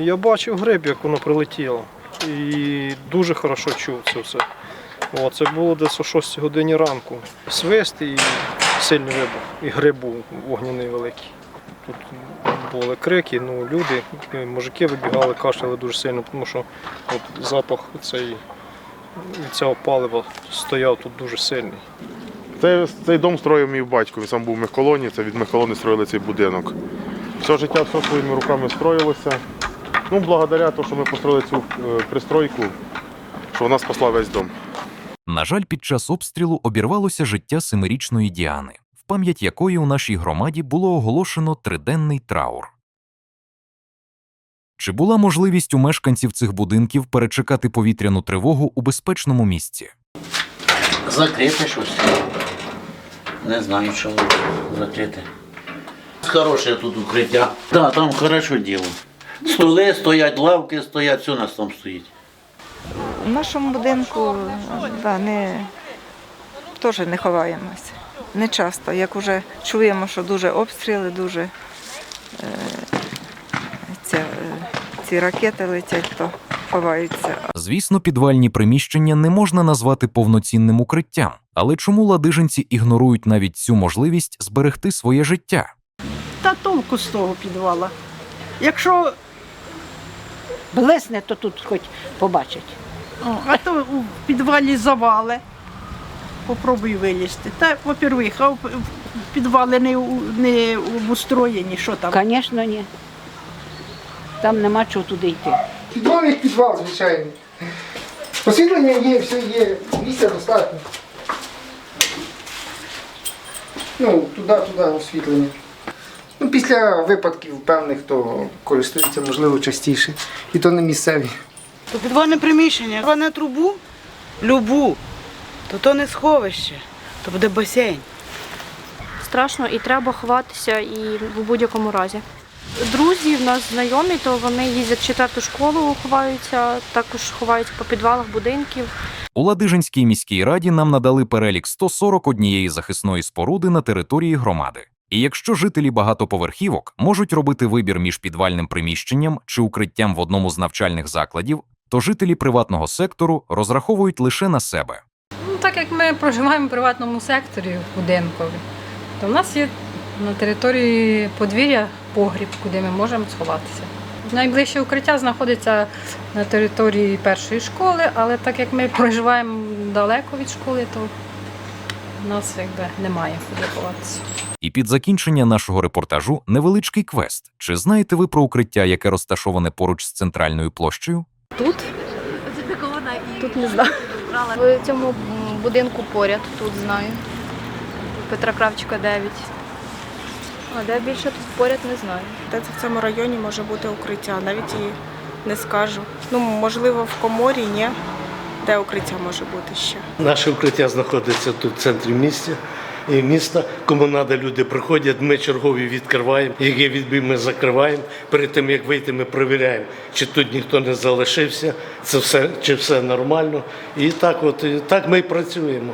Я бачив гриб, як воно прилетіло. І дуже хорошо чув це все. О, це було десь о 6 годині ранку. Свист і сильний вибух. І гриб був вогняний великий. Тут були крики, ну люди, мужики вибігали, кашляли дуже сильно, тому що от запах цей, цього палива стояв тут дуже сильний. Це, цей дом строїв мій батько, він сам був в Мехколоні, це від Мехколони строїли цей будинок. Все життя все своїми руками строїлося. Ну, благодаря тому, що ми построїли цю е, пристройку, що вона спасла весь дом. На жаль, під час обстрілу обірвалося життя семирічної Діани, в пам'ять якої у нашій громаді було оголошено триденний траур. Чи була можливість у мешканців цих будинків перечекати повітряну тривогу у безпечному місці? Закрите щось. Не знаю, що закрите. Хороше тут укриття. Так, там хорошо діло. Столи стоять, лавки стоять, все у нас там стоїть. В нашому будинку да, не, теж не ховаємося. Не часто. Як вже чуємо, що дуже обстріли, дуже е, ця, е, ці ракети летять, то ховаються. Звісно, підвальні приміщення не можна назвати повноцінним укриттям, але чому ладижинці ігнорують навіть цю можливість зберегти своє життя? Та толку з того підвала. Якщо Блесне, то тут хоч побачить. а то у підвалі завали, попробуй вилізти. Та, по-перше, а підвали не, не обустроєні, що там. Звісно, ні. Там нема чого туди йти. Підвал як підвал, звичайно. Освітлення є, все є, місця достатньо. Ну, туди-туди освітлення. Ну, після випадків певних, то користуються, можливо, частіше. І то не місцеві. То підвальне приміщення, рване трубу, любу, то то не сховище, то буде басейн. страшно і треба ховатися і в будь-якому разі. Друзі в нас знайомі, то вони їздять в четверту школу, ховаються, також ховаються по підвалах будинків. У Ладижинській міській раді нам надали перелік 141 захисної споруди на території громади. І якщо жителі багатоповерхівок можуть робити вибір між підвальним приміщенням чи укриттям в одному з навчальних закладів, то жителі приватного сектору розраховують лише на себе. Ну, так як ми проживаємо в приватному секторі будинкові, то в нас є на території подвір'я погріб, куди ми можемо сховатися. Найближче укриття знаходиться на території першої школи, але так як ми проживаємо далеко від школи, то в нас якби немає куди ховатися. І під закінчення нашого репортажу невеличкий квест. Чи знаєте ви про укриття, яке розташоване поруч з центральною площею? Тут? Тут не знаю. В цьому будинку поряд, тут знаю. Петра Кравчика 9. А де більше тут поряд не знаю. Де це в цьому районі може бути укриття, навіть і не скажу. Ну, можливо, в коморі, ні. Де укриття може бути ще? Наше укриття знаходиться тут в центрі міста. І міста, кому треба, люди приходять, ми чергові відкриваємо, як є відбій, ми закриваємо. Перед тим як вийти, ми перевіряємо, чи тут ніхто не залишився, це все, чи все нормально. І так, от і так ми і працюємо.